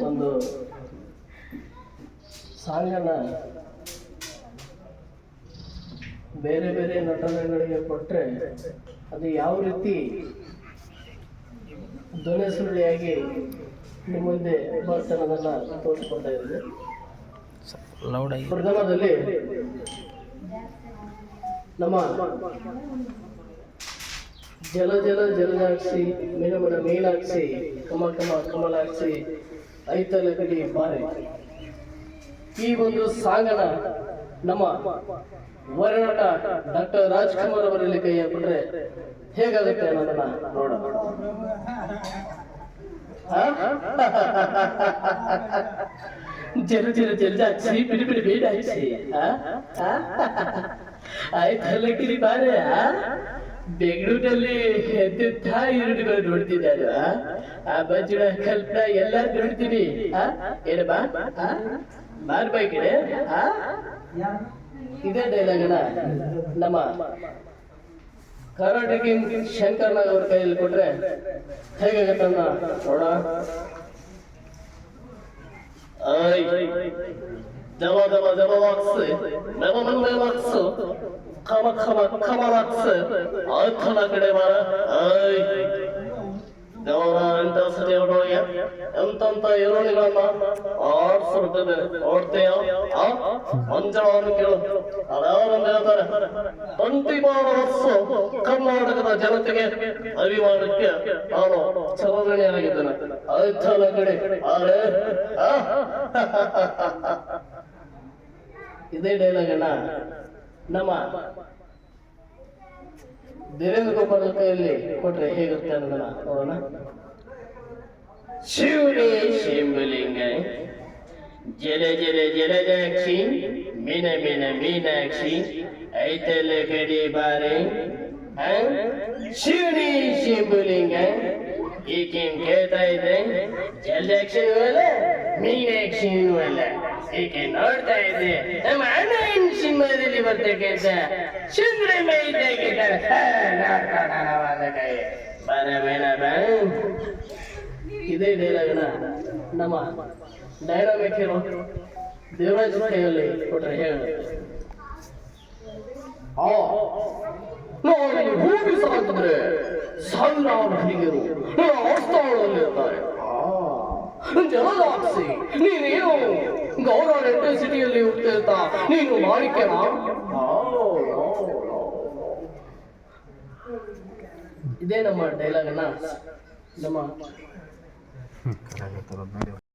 ಒಂದು ಸಾಂಗನ್ನು ಬೇರೆ ಬೇರೆ ನಟನೆಗಳಿಗೆ ಕೊಟ್ಟರೆ ಅದು ಯಾವ ರೀತಿ ಧ್ವನಿ ಸುರುಳಿಯಾಗಿ ನಿಮ್ಮ ಮುಂದೆ ಬರ್ತಾನದನ್ನು ತೋರಿಸ್ಕೊಳ್ತಾ ಇದ್ದೀವಿ ಪ್ರಥಮದಲ್ಲಿ ನಮ್ಮ ಜಲ ಜಲ ಜಲಜಾಕ್ಷಿ ಮೀನ ಮೀನಾಕ್ಷಿ ಕಮ ಕಮ ಕಮಲಾಕ್ಷಿ ಐತಲ ಕಡಿ ಬಾರೆ ಈ ಒಂದು ಸಾಂಗನ ನಮ್ಮ ವರನಟ ಡಾಕ್ಟರ್ ರಾಜ್ಕುಮಾರ್ ಅವರಲ್ಲಿ ಕೈ ಹಾಕಿಬಿಟ್ರೆ ಹೇಗಾಗುತ್ತೆ ಅನ್ನೋದನ್ನ ನೋಡೋಣ ಜಿರ ಜರ ಜರ ಜಲಜಾಕ್ಷಿ ಬಿಡಿ ಬಿಡಿ ಬೇಡಾಕ್ಷಿ ಆಯ್ತಲ್ಲ ಕಿರಿ ಬಾರೆ ಆ? ಬೆಂಗಳೂರಲ್ಲಿ ಎದ್ದೆತ್ತ ಈರುಳ್ಳಿಗಳು ನೋಡ್ತಿದ್ದೆ ಆ? ಆ ಬಜ್ಜಿಡ ಕಲ್ಪನ ಎಲ್ಲ ನೋಡ್ತೀನಿ ಆ? ಏನ ಬಾ ಆ? ಬಾರ್ ಬೈ ಕಡೆ ಆ? ಇದೇ ಡೈಲಾಗನ ನಮ್ಮ ಕರ್ನಾಟಕ ಶಂಕರ್ ನಾಗ್ ಅವ್ರ ಕೈಯಲ್ಲಿ ಕೊಟ್ರೆ ಹೇಗಾಗತ್ತನ್ನ ನೋಡ ದವ ದವ ವಾಕ್ಸ್ ನವ ನವ ವಾಕ್ಸ್ ಖಮ ಖಮ ಖಮ ವಾಕ್ಸ್ ಆಥನ ಕಡೆ ಬಾರ ಐ ದೇವರ ಅಂತ ಸರಿ ಹೊಡೋಯ ಎಂತಂತ ಆ ಹೇಳ್ತಾರೆ ಟ್ವೆಂಟಿ ಫೋರ್ ಕರ್ನಾಟಕದ ಜನತೆಗೆ ಅಭಿಮಾನಕ್ಕೆ ನಾನು ಚಲನೆಯಾಗಿದ್ದೇನೆ ಆಯ್ತಲ್ಲ ಕಡೆ ಆರೆ? ಇದೇ ಡೈಲಾಗನ್ನ ನಮ್ಮ ದೇವೇಂದ್ರ ಗೋಪಾಲ್ ಕೈಯಲ್ಲಿ ಕೊಟ್ರೆ ಹೇಗಿರುತ್ತೆ ಅನ್ನೋದನ್ನ ನೋಡೋಣ. ಶಿವನೇ ಶಿವಲಿಂಗ, ಜಲೆ ಜಲ ಜಲಜಾಕ್ಷಿ ಮೀನ ಮೀನ ಮೀನಾಕ್ಷಿ ಐತಲ ಕಡಿ ಬಾರೆ? ಶಿವನೇ ಶಿಂಬಲಿಂಗ ಈಗೇನ್ ಕೇಳ್ತಾ ಇದೆ? ಜಲಜಾಕ್ಷಿ ಅಲ್ಲ ಮೀನಾಕ್ಷಿ ಅಲ್ಲ ಈಕೆ ನೋಡ್ತಾ ಇದೆ ನಮ್ಮ ಅಣ್ಣನ ಸಿನಿಮಾದಲ್ಲಿ ಬರ್ತ ಸುಂದರ ಇದ್ದಾಗಿದ್ದಾರೆ ಬರ ಬೇಡ ಇದೇ ಡೈಲಾಗ್ನ ನಮ್ಮ ಡೈನಾಮಿಕ್ ಹೀರೋ ದೇವರಾಜ್ ಕೈಯಲ್ಲಿ ಕೊಟ್ರೆ ಹೇಳು. ಆ ನಾನು ಭೂಮಿ ಸಣ್ಣ ಇರ್ತಾರೆ. ಜಲದಾಕ್ಷಿ ನೀನೇನು ಗೌರವ ಎಲೆಕ್ಟ್ರಿಸಿಟಿಯಲ್ಲಿ ಸಿಟಿಯಲ್ಲಿ ಹೋಗ್ತಿರ್ತಾ ನೀನು ಮಾಣಿಕ್ಯನ? ಇದೇ ನಮ್ಮ ಡೈಲಾಗನ್ನ ನಮ್ಮ